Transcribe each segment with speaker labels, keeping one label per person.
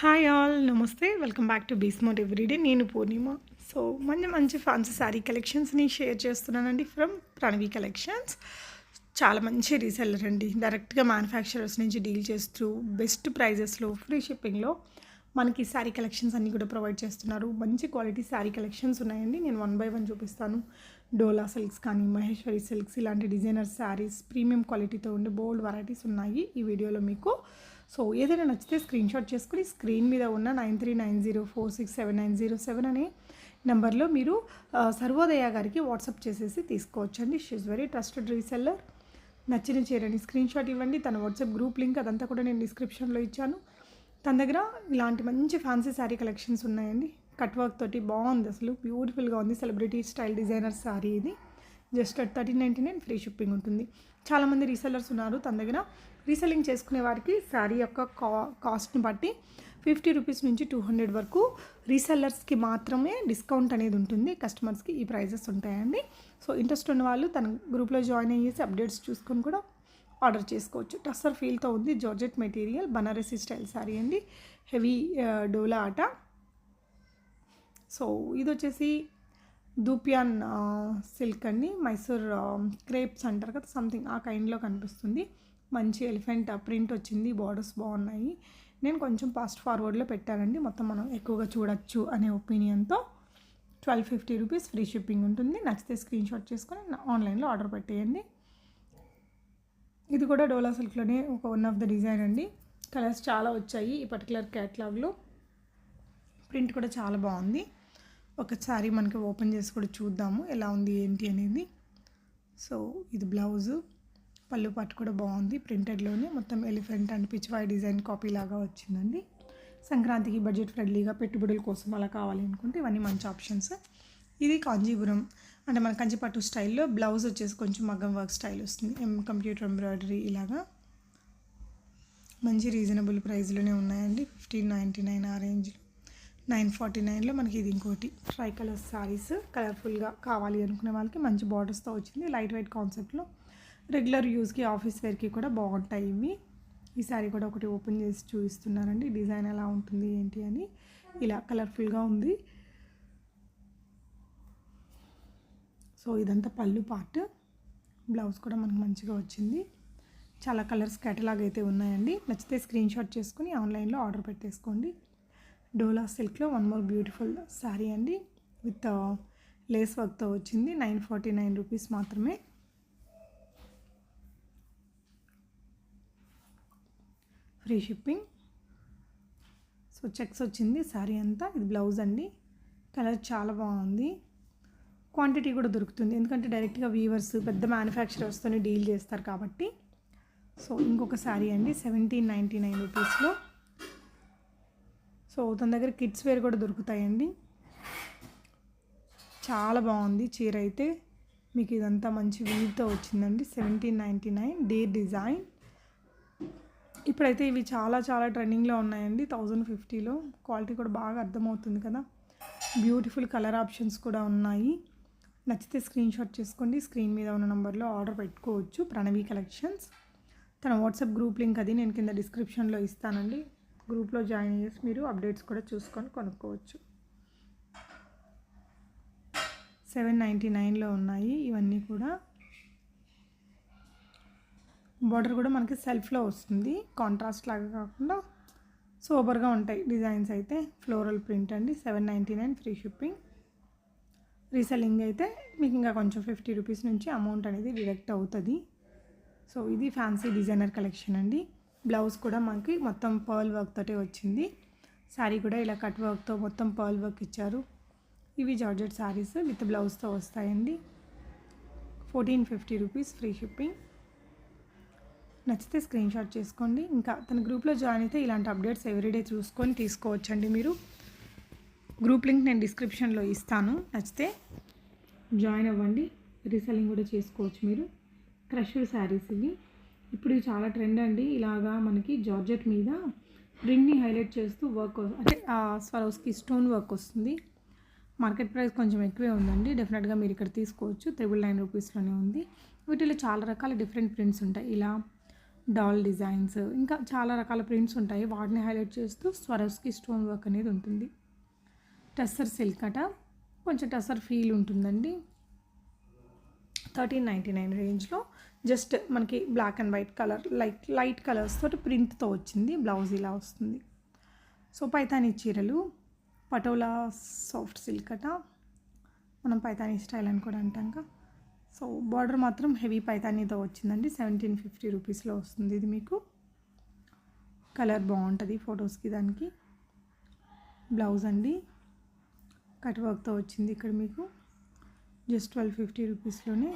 Speaker 1: Hi all నమస్తే. Welcome back to బీస్మోట్ everyday నేను పూర్ణిమ. సో మంచి మంచి ఫ్యాన్సీ శారీ కలెక్షన్స్ని షేర్ చేస్తున్నానండి ఫ్రమ్ ప్రణవి కలెక్షన్స్ చాలా మంచి రీసెల్లర్ అండి. డైరెక్ట్గా మ్యానుఫ్యాక్చరర్స్ నుంచి డీల్ చేస్తూ బెస్ట్ ప్రైజెస్లో ఫ్రీ షిప్పింగ్లో మనకి శారీ కలెక్షన్స్ అన్నీ కూడా ప్రొవైడ్ చేస్తున్నారు. మంచి క్వాలిటీ శారీ కలెక్షన్స్ ఉన్నాయండి. నేను వన్ బై వన్ చూపిస్తాను. డోలా సిల్క్స్ కానీ మహేశ్వరి సిల్క్స్ ఇలాంటి డిజైనర్ శారీస్ ప్రీమియం క్వాలిటీతో ఉండే బోల్డ్ వెరైటీస్ ఉన్నాయి. ఈ వీడియోలో మీకు సో ఏదైనా నచ్చితే స్క్రీన్ షాట్ చేసుకుని స్క్రీన్ మీద ఉన్న nine three nine zero four six seven nine zero seven అనే నెంబర్లో మీరు సర్వోదయ గారికి వాట్సాప్ చేసేసి తీసుకోవచ్చండి. షీఈ్ వెరీ ట్రస్టెడ్ రీసెల్లర్ నచ్చిన చీరని స్క్రీన్ షాట్ ఇవ్వండి. తన వాట్సాప్ గ్రూప్ లింక్ అదంతా కూడా నేను డిస్క్రిప్షన్లో ఇచ్చాను. తన దగ్గర ఇలాంటి మంచి ఫ్యాన్సీ శారీ కలెక్షన్స్ ఉన్నాయండి. కట్ వర్క్ తోటి బాగుంది అసలు. బ్యూటిఫుల్గా ఉంది. సెలబ్రిటీ స్టైల్ డిజైనర్ శారీ ఇది. Just at thirteen ninety nine free shipping ఉంటుంది. చాలామంది రీసెల్లర్స్ ఉన్నారు తన దగ్గర. రీసెల్లింగ్ చేసుకునే వారికి శారీ యొక్క కా కాస్ట్ని బట్టి ఫిఫ్టీ రూపీస్ నుంచి టూ హండ్రెడ్ వరకు రీసెల్లర్స్కి మాత్రమే డిస్కౌంట్ అనేది ఉంటుంది. కస్టమర్స్కి ఈ ప్రైజెస్ ఉంటాయండి. సో ఇంట్రెస్ట్ ఉన్న వాళ్ళు తన గ్రూప్లో జాయిన్ అయ్యేసి అప్డేట్స్ చూసుకొని కూడా ఆర్డర్ చేసుకోవచ్చు. టస్సర్ ఫీల్తో ఉంది georgette material Banarasi style sari అండి. హెవీ డోలా ఆట. సో ఇది వచ్చేసి దూపియాన్ సిల్క్ అండి. మైసూర్ క్రేప్స్ అంటారు కదా సంథింగ్ ఆ కైండ్లో కనిపిస్తుంది. మంచి ఎలిఫెంట్ ప్రింట్ వచ్చింది. బార్డర్స్ బాగున్నాయి. నేను కొంచెం ఫాస్ట్ ఫార్వర్డ్లో పెట్టానండి. మొత్తం మనం ఎక్కువగా చూడొచ్చు అనే ఒపీనియన్తో twelve fifty rupees free shipping ఉంటుంది. నచ్చితే స్క్రీన్ షాట్ చేసుకొని ఆన్లైన్లో ఆర్డర్ పెట్టేయండి. ఇది కూడా డోలా సిల్క్లోనే ఒక వన్ ఆఫ్ ద డిజైన్ అండి. కలర్స్ చాలా వచ్చాయి ఈ పర్టికులర్ క్యాట్లాగ్లో ప్రింట్ కూడా చాలా బాగుంది. ఒకసారి మనకి ఓపెన్ చేసి కూడా చూద్దాము ఎలా ఉంది ఏంటి అనేది. సో ఇది బ్లౌజు. పళ్ళు పట్టు కూడా బాగుంది. ప్రింటెడ్లోనే మొత్తం elephant and pichwai design copy లాగా వచ్చిందండి. సంక్రాంతికి బడ్జెట్ ఫ్రెండ్లీగా పెట్టుబడుల కోసం అలా కావాలి అనుకుంటే ఇవన్నీ మంచి ఆప్షన్స్. ఇది కాంజీపురం. అంటే మన కంచిపట్టు స్టైల్లో బ్లౌజ్ వచ్చేసి కొంచెం మగ్గం వర్క్ స్టైల్ వస్తుంది. ఎం కంప్యూటర్ ఎంబ్రాయిడరీ ఇలాగా. మంచి రీజనబుల్ ప్రైస్లోనే ఉన్నాయండి. ఫిఫ్టీన్ నైంటీ నైన్ ఆ రేంజ్లో నైన్ ఫార్టీ నైన్లో మనకి ఇది ఇంకోటి. ట్రై కలర్ శారీస్ కలర్ఫుల్గా కావాలి అనుకునే వాళ్ళకి మంచి బార్డర్స్తో వచ్చింది. లైట్ వెయిట్ కాన్సెప్ట్లో రెగ్యులర్ యూస్కి ఆఫీస్ వేర్కి కూడా బాగుంటాయి ఇవి. ఈ శారీ కూడా ఒకటి ఓపెన్ చేసి చూపిస్తున్నారండి. డిజైన్ ఎలా ఉంటుంది ఏంటి అని. ఇలా కలర్ఫుల్గా ఉంది. సో ఇదంతా పళ్ళు పార్ట్ బ్లౌజ్ కూడా మనకు మంచిగా వచ్చింది. చాలా కలర్స్ కేటలాగ్ అయితే ఉన్నాయండి. నచ్చితే స్క్రీన్ షాట్ చేసుకుని ఆన్లైన్లో ఆర్డర్ పెట్టేసుకోండి. డోలా సిల్క్లో వన్ మోర్ బ్యూటిఫుల్ శారీ అండి. విత్ లేస్ వర్క్తో వచ్చింది. నైన్ ఫార్టీ నైన్ రూపీస్ మాత్రమే. Free shipping. సో చెక్స్ వచ్చింది శారీ అంతా. ఇది బ్లౌజ్ అండి. కలర్ చాలా బాగుంది. క్వాంటిటీ కూడా దొరుకుతుంది. ఎందుకంటే డైరెక్ట్గా వీవర్స్ పెద్ద మ్యానుఫ్యాక్చరర్స్తో డీల్ చేస్తారు కాబట్టి. సో ఇంకొక శారీ అండి. సెవెంటీన్ నైంటీ నైన్ రూపీస్లో. సో తన దగ్గర కిడ్స్ వేర్ కూడా దొరుకుతాయండి. చాలా బాగుంది చీర అయితే. మీకు ఇదంతా మంచి వీవ్తో వచ్చిందండి. Seventeen ninety nine day design. ఇప్పుడైతే ఇవి చాలా చాలా ట్రెండింగ్లో ఉన్నాయండి. థౌజండ్ ఫిఫ్టీలో. క్వాలిటీ కూడా బాగా అర్థమవుతుంది కదా. బ్యూటిఫుల్ కలర్ ఆప్షన్స్ కూడా ఉన్నాయి. నచ్చితే స్క్రీన్ షాట్ చేసుకోండి. స్క్రీన్ మీద ఉన్న నెంబర్లో ఆర్డర్ పెట్టుకోవచ్చు. ప్రణవి కలెక్షన్స్. తన వాట్సాప్ గ్రూప్ లింక్ అది నేను కింద డిస్క్రిప్షన్లో ఇస్తానండి. గ్రూప్లో జాయిన్ చేసి మీరు అప్డేట్స్ కూడా చూసుకొని కొనుక్కోవచ్చు. సెవెన్ నైంటీ నైన్లో ఉన్నాయి. ఇవన్నీ కూడా బార్డర్ కూడా మనకి సెల్ఫ్లో వస్తుంది. కాంట్రాస్ట్ లాగా కాకుండా సూపర్గా ఉంటాయి. డిజైన్స్ అయితే ఫ్లోరల్ ప్రింట్ అండి. Seven ninety nine free shipping. Reselling అయితే మీకు ఇంకా కొంచెం ఫిఫ్టీ రూపీస్ నుంచి అమౌంట్ అనేది డిడక్ట్ అవుతుంది. సో ఇది ఫ్యాన్సీ డిజైనర్ కలెక్షన్ అండి. బ్లౌజ్ కూడా మనకి మొత్తం పర్ల్ వర్క్ తోటే వచ్చింది. శారీ కూడా ఇలా కట్ వర్క్తో మొత్తం పర్ల్ వర్క్ ఇచ్చారు. ఇవి జార్జెట్ శారీస్ విత్ బ్లౌజ్తో వస్తాయండి. Fourteen fifty rupees free shipping. నచ్చితే స్క్రీన్ షాట్ చేసుకోండి. ఇంకా తన గ్రూప్లో జాయిన్ అయితే ఇలాంటి అప్డేట్స్ ఎవ్రీడే చూసుకొని తీసుకోవచ్చండి మీరు. గ్రూప్ లింక్ నేను డిస్క్రిప్షన్లో ఇస్తాను. నచ్చితే జాయిన్ అవ్వండి. రీసెల్లింగ్ కూడా చేసుకోవచ్చు మీరు. క్రష్ శారీస్ ఇవి. ఇప్పుడు ఇవి చాలా ట్రెండ్ అండి. ఇలాగా మనకి జార్జెట్ మీద ప్రింట్ని హైలైట్ చేస్తూ వర్క్ అంటే ఆ స్వరోస్కి స్టోన్ వర్క్ వస్తుంది. మార్కెట్ ప్రైస్ కొంచెం ఎక్కువే ఉందండి. డెఫినెట్గా మీరు ఇక్కడ తీసుకోవచ్చు. త్రిబుల్ నైన్ రూపీస్లోనే ఉంది. వీటిలో చాలా రకాల డిఫరెంట్ ప్రింట్స్ ఉంటాయి. ఇలా డాల్ డిజైన్స్ ఇంకా చాలా రకాల ప్రింట్స్ ఉంటాయి. వాటిని హైలైట్ చేస్తూ స్వరస్కి స్టోన్ వర్క్ అనేది ఉంటుంది. టస్సర్ సిల్క్ అట. కొంచెం టస్సర్ ఫీల్ ఉంటుందండి. థర్టీన్ నైంటీ నైన్ రేంజ్లో జస్ట్ మనకి black and white colour light light colours తోటి ప్రింట్తో వచ్చింది బ్లౌజ్ ఇలా వస్తుంది. సో పైతానీ చీరలు పటోలా సాఫ్ట్ సిల్క్ అట. మనం పైతానీ స్టైల్ అని కూడా అంటాం సో బార్డర్ మాత్రం హెవీ పైతానీతో వచ్చిందండి. సెవెంటీన్ ఫిఫ్టీ రూపీస్లో వస్తుంది ఇది మీకు. కలర్ బాగుంటుంది ఫొటోస్కి దానికి. బ్లౌజ్ అండి. కట్ వర్క్తో వచ్చింది ఇక్కడ మీకు. జస్ట్ ట్వెల్వ్ ఫిఫ్టీ రూపీస్లోనే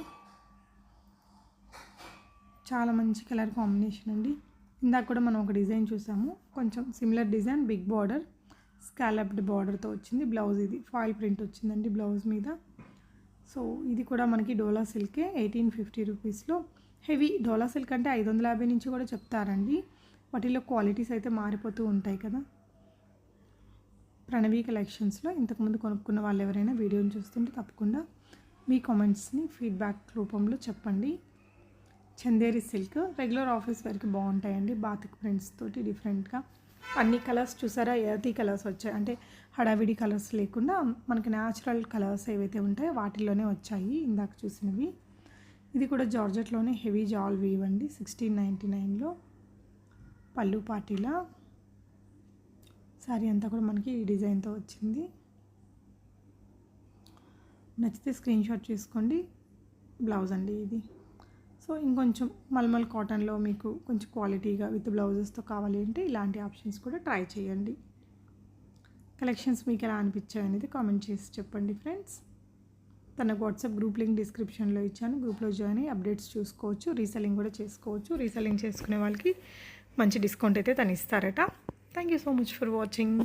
Speaker 1: చాలా మంచి కలర్ కాంబినేషన్ అండి. ఇందాక కూడా మనం ఒక డిజైన్ చూసాము. కొంచెం similar design big border scalloped బార్డర్తో వచ్చింది. బ్లౌజ్ ఇది. ఫాయిల్ ప్రింట్ వచ్చిందండి బ్లౌజ్ మీద. సో ఇది కూడా మనకి డోలా సిల్కే ఎయిటీన్ ఫిఫ్టీ రూపీస్లో హెవీ డోలా సిల్క్ అంటే ఐదు వందల యాభై నుంచి కూడా చెప్తారండి. వాటిలో క్వాలిటీస్ అయితే మారిపోతూ ఉంటాయి కదా. ప్రణవి కలెక్షన్స్లో ఇంతకుముందు కొనుక్కున్న వాళ్ళు ఎవరైనా వీడియోని చూస్తుంటే తప్పకుండా మీ కామెంట్స్ని ఫీడ్బ్యాక్ రూపంలో చెప్పండి. చందేరి సిల్క్. రెగ్యులర్ ఆఫీస్ వరకు బాగుంటాయండి. బాతిక్ ప్రింట్స్ తోటి డిఫరెంట్గా అన్ని కలర్స్ చూసారా? ఎర్తీ కలర్స్ వచ్చాయి. అంటే హడావిడి కలర్స్ లేకుండా మనకి న్యాచురల్ కలర్స్ ఏవైతే ఉంటాయో వాటిల్లోనే వచ్చాయి ఇందాక చూసినవి. ఇది కూడా జార్జెట్లోనే హెవీ జాల్ వీవ్ అండి. సిక్స్టీన్ నైంటీ నైన్లో పళ్ళు పాటిలా శారీ అంతా కూడా మనకి ఈ డిజైన్తో వచ్చింది. నచ్చితే స్క్రీన్షాట్ చేసుకోండి. బ్లౌజ్ అండి ఇది. సో ఇంకొంచెం మల్మల్ కాటన్లో మీకు కొంచెం క్వాలిటీగా విత్ బ్లౌజెస్తో కావాలి అంటే ఇలాంటి ఆప్షన్స్ కూడా ట్రై చేయండి. కలెక్షన్స్ మీకు ఎలా అనిపించాయి అనేది కామెంట్ చేసి చెప్పండి ఫ్రెండ్స్. తన వాట్సాప్ గ్రూప్ లింక్ డిస్క్రిప్షన్లో ఇచ్చాను. గ్రూప్లో జాయిన్ అయ్యి అప్డేట్స్ చూసుకోవచ్చు రీసెల్లింగ్ కూడా చేసుకోవచ్చు. రీసెల్లింగ్ చేసుకునే వాళ్ళకి మంచి డిస్కౌంట్ అయితే తను ఇస్తారట. Thank you so much for watching.